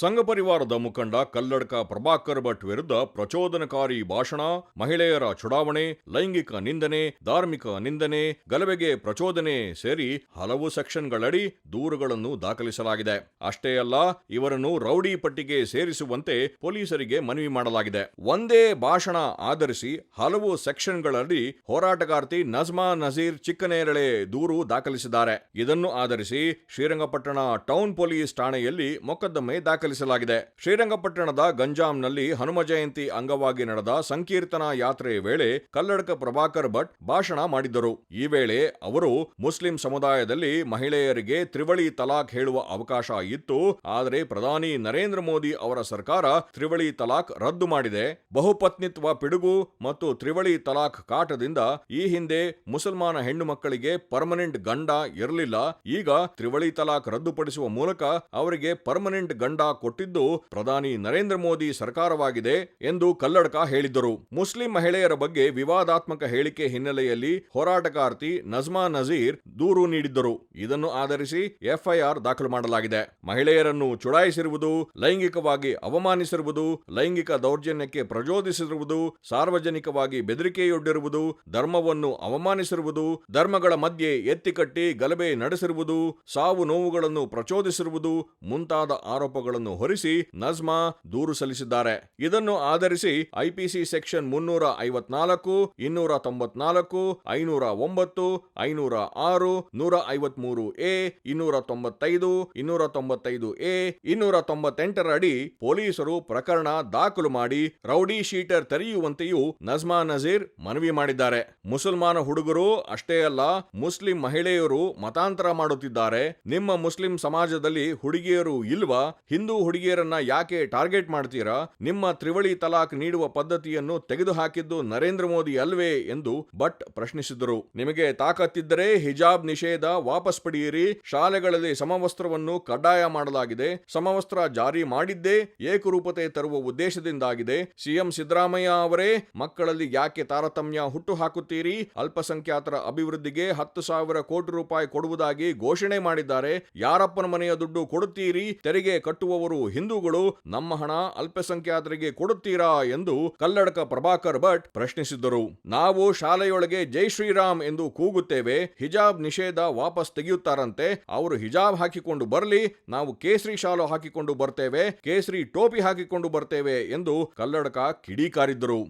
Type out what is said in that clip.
ಸಂಘ ಪರಿವಾರದ ಮುಖಂಡ ಕಲ್ಲಡ್ಕ ಪ್ರಭಾಕರ್ ಭಟ್ ವಿರುದ್ಧ ಪ್ರಚೋದನಕಾರಿ ಭಾಷಣ, ಮಹಿಳೆಯರ ಚುಡಾವಣೆ, ಲೈಂಗಿಕ ನಿಂದನೆ, ಧಾರ್ಮಿಕ ನಿಂದನೆ, ಗಲಭೆಗೆ ಪ್ರಚೋದನೆ ಸೇರಿ ಹಲವು ಸೆಕ್ಷನ್ಗಳಡಿ ದೂರುಗಳನ್ನು ದಾಖಲಿಸಲಾಗಿದೆ. ಅಷ್ಟೇ ಅಲ್ಲ, ಇವರನ್ನು ರೌಡಿ ಪಟ್ಟಿಗೆ ಸೇರಿಸುವಂತೆ ಪೊಲೀಸರಿಗೆ ಮನವಿ ಮಾಡಲಾಗಿದೆ. ಒಂದೇ ಭಾಷಣ ಆಧರಿಸಿ ಹಲವು ಸೆಕ್ಷನ್ಗಳಲ್ಲಿ ಹೋರಾಟಗಾರ್ತಿ ನಜ್ಮಾ ನಜೀರ್ ಚಿಕ್ಕನೇರಳೆ ದೂರು ದಾಖಲಿಸಿದ್ದಾರೆ. ಇದನ್ನು ಆಧರಿಸಿ ಶ್ರೀರಂಗಪಟ್ಟಣ ಟೌನ್ ಪೊಲೀಸ್ ಠಾಣೆಯಲ್ಲಿ ಮೊಕದ್ದಮೆ ದಾಖಲಿಸಲಾಗಿದೆ. ಶ್ರೀರಂಗಪಟ್ಟಣದ ಗಂಜಾಂನಲ್ಲಿ ಹನುಮ ಜಯಂತಿ ಅಂಗವಾಗಿ ನಡೆದ ಸಂಕೀರ್ತನಾ ಯಾತ್ರೆ ವೇಳೆ ಕಲ್ಲಡಕ ಪ್ರಭಾಕರ್ ಭಟ್ ಭಾಷಣ ಮಾಡಿದ್ದರು. ಈ ವೇಳೆ ಅವರು ಮುಸ್ಲಿಂ ಸಮುದಾಯದಲ್ಲಿ ಮಹಿಳೆಯರಿಗೆ ತ್ರಿವಳಿ ತಲಾಖ್ ಹೇಳುವ ಅವಕಾಶ ಇತ್ತು. ಆದರೆ ಪ್ರಧಾನಿ ನರೇಂದ್ರ ಮೋದಿ ಅವರ ಸರ್ಕಾರ ತ್ರಿವಳಿ ತಲಾಖ್ ರದ್ದು ಮಾಡಿದೆ. ಬಹುಪತ್ನಿತ್ವ ಪಿಡುಗು ಮತ್ತು ತ್ರಿವಳಿ ತಲಾಖ್ ಕಾಟದಿಂದ ಈ ಹಿಂದೆ ಮುಸಲ್ಮಾನ ಹೆಣ್ಣು ಮಕ್ಕಳಿಗೆ ಪರ್ಮನೆಂಟ್ ಗಂಡ ಇರಲಿಲ್ಲ. ಈಗ ತ್ರಿವಳಿ ತಲಾಖ್ ರದ್ದುಪಡಿಸುವ ಮೂಲಕ ಅವರಿಗೆ ಪರ್ಮನೆಂಟ್ ಗಂಡ ಕೊಟ್ಟಿದ್ದು ಪ್ರಧಾನಿ ನರೇಂದ್ರ ಮೋದಿ ಸರ್ಕಾರವಾಗಿದೆ ಎಂದು ಕಲ್ಲಡ್ಕ ಹೇಳಿದ್ದರು. ಮುಸ್ಲಿಂ ಮಹಿಳೆಯರ ಬಗ್ಗೆ ವಿವಾದಾತ್ಮಕ ಹೇಳಿಕೆ ಹಿನ್ನೆಲೆಯಲ್ಲಿ ಹೋರಾಟಗಾರ್ತಿ ನಜ್ಮಾ ನಜೀರ್ ದೂರು ನೀಡಿದ್ದರು. ಇದನ್ನು ಆಧರಿಸಿ ಎಫ್ಐಆರ್ ದಾಖಲು ಮಾಡಲಾಗಿದೆ. ಮಹಿಳೆಯರನ್ನು ಚುಡಾಯಿಸಿರುವುದು, ಲೈಂಗಿಕವಾಗಿ ಅವಮಾನಿಸಿರುವುದು, ಲೈಂಗಿಕ ದೌರ್ಜನ್ಯಕ್ಕೆ ಪ್ರಚೋದಿಸಿರುವುದು, ಸಾರ್ವಜನಿಕವಾಗಿ ಬೆದರಿಕೆಯೊಡ್ಡಿರುವುದು, ಧರ್ಮವನ್ನು ಅವಮಾನಿಸಿರುವುದು, ಧರ್ಮಗಳ ಮಧ್ಯೆ ಎತ್ತಿಕಟ್ಟಿ ಗಲಭೆ ನಡೆಸಿರುವುದು, ಸಾವು ನೋವುಗಳನ್ನು ಪ್ರಚೋದಿಸಿರುವುದು ಮುಂತಾದ ಆರೋಪಗಳನ್ನು ಹೊರಿಸಿ ನಜ್ಮಾ ದೂರು ಸಲ್ಲಿಸಿದ್ದಾರೆ. ಇದನ್ನು ಆಧರಿಸಿ ಐಪಿಸಿ ಸೆಕ್ಷನ್ ಮುನ್ನೂರ ಐವತ್ನಾಲ್ಕು, ಇನ್ನೂರ ತೊಂಬತ್ನಾಲ್ಕು, ಐನೂರ ಒಂಬತ್ತು, ಐನೂರ ಆರು, ನೂರ ಐವತ್ಮೂರು ಎ, ಇನ್ನೂರ ತೊಂಬತ್ತೈದು ಇನ್ನೂರ ತೊಂಬತ್ತೈದು ಎ, ಇನ್ನೂರ ತೊಂಬತ್ತೆಂಟರ ಅಡಿ ಪೊಲೀಸರು ಪ್ರಕರಣ ದಾಖಲು ಮಾಡಿ ರೌಡಿ ಶೀಟರ್ ತೆರೆಯುವಂತೆಯೂ ನಜ್ಮಾ ನಜೀರ್ ಮನವಿ ಮಾಡಿದ್ದಾರೆ. ಮುಸಲ್ಮಾನ ಹುಡುಗರು ಅಷ್ಟೇ ಅಲ್ಲ, ಮುಸ್ಲಿಂ ಮಹಿಳೆಯರು ಮತಾಂತರ ಮಾಡುತ್ತಿದ್ದಾರೆ. ನಿಮ್ಮ ಮುಸ್ಲಿಂ ಸಮಾಜದಲ್ಲಿ ಹುಡುಗಿಯರು ಇಲ್ವಾ? ಹಿಂದೂ ಹುಡುಗಿಯರನ್ನ ಯಾಕೆ ಟಾರ್ಗೆಟ್ ಮಾಡ್ತೀರಾ? ನಿಮ್ಮ ತ್ರಿವಳಿ ತಲಾಖ್ ನೀಡುವ ಪದ್ಧತಿಯನ್ನು ತೆಗೆದುಹಾಕಿದ್ದು ನರೇಂದ್ರ ಮೋದಿ ಅಲ್ವೇ ಎಂದು ಭಟ್ ಪ್ರಶ್ನಿಸಿದರು. ನಿಮಗೆ ತಾಕತ್ತಿದ್ದರೆ ಹಿಜಾಬ್ ನಿಷೇಧ ವಾಪಸ್ ಪಡೆಯಿರಿ. ಶಾಲೆಗಳಲ್ಲಿ ಸಮವಸ್ತ್ರವನ್ನು ಕಡ್ಡಾಯ ಮಾಡಲಾಗಿದೆ. ಸಮವಸ್ತ್ರ ಜಾರಿ ಮಾಡಿದ್ದೇ ಏಕರೂಪತೆ ತರುವ ಉದ್ದೇಶದಿಂದಾಗಿದೆ. ಸಿಎಂ ಸಿದ್ದರಾಮಯ್ಯ ಅವರೇ, ಮಕ್ಕಳಲ್ಲಿ ಯಾಕೆ ತಾರತಮ್ಯ ಹುಟ್ಟು ಹಾಕುತ್ತೀರಿ ಅಲ್ಪಸಂಖ್ಯಾತರ ಅಭಿವೃದ್ಧಿಗೆ ಹತ್ತು ಸಾವಿರ ಕೋಟಿ ರೂಪಾಯಿ ಕೊಡುವುದಾಗಿ ಘೋಷಣೆ ಮಾಡಿದ್ದಾರೆ. ಯಾರಪ್ಪನ ಮನೆಯ ದುಡ್ಡು ಕೊಡುತ್ತೀರಿ? ತೆರಿಗೆ ಕಟ್ಟುವವರು ಹಿಂದೂಗಳು, ನಮ್ಮ ಹಣ ಅಲ್ಪಸಂಖ್ಯಾತರಿಗೆ ಕೊಡುತ್ತೀರಾ ಎಂದು ಕಲ್ಲಡಕ ಪ್ರಭಾಕರ್ ಭಟ್ ಪ್ರಶ್ನಿಸಿದ್ದರು. ನಾವು ಶಾಲೆಯೊಳಗೆ ಜೈ ಶ್ರೀರಾಮ್ ಎಂದು ಕೂಗುತ್ತೇವೆ, ಹಿಜಾಬ್ ನಿಷೇಧ ವಾಪಸ್ ತೆಗೆಯುತ್ತಾರಂತೆ, ಅವರು ಹಿಜಾಬ್ ಹಾಕಿಕೊಂಡು ಬರಲಿ, ನಾವು ಕೇಸರಿ ಶಾಲು ಹಾಕಿಕೊಂಡು ಬರ್ತೇವೆ, ಕೇಸರಿ ಟೋಪಿ ಹಾಕಿಕೊಂಡು ಬರ್ತೇವೆ ಎಂದು ಕಲ್ಲಡಕ ಕಿಡಿಕಾರಿದ್ದರು.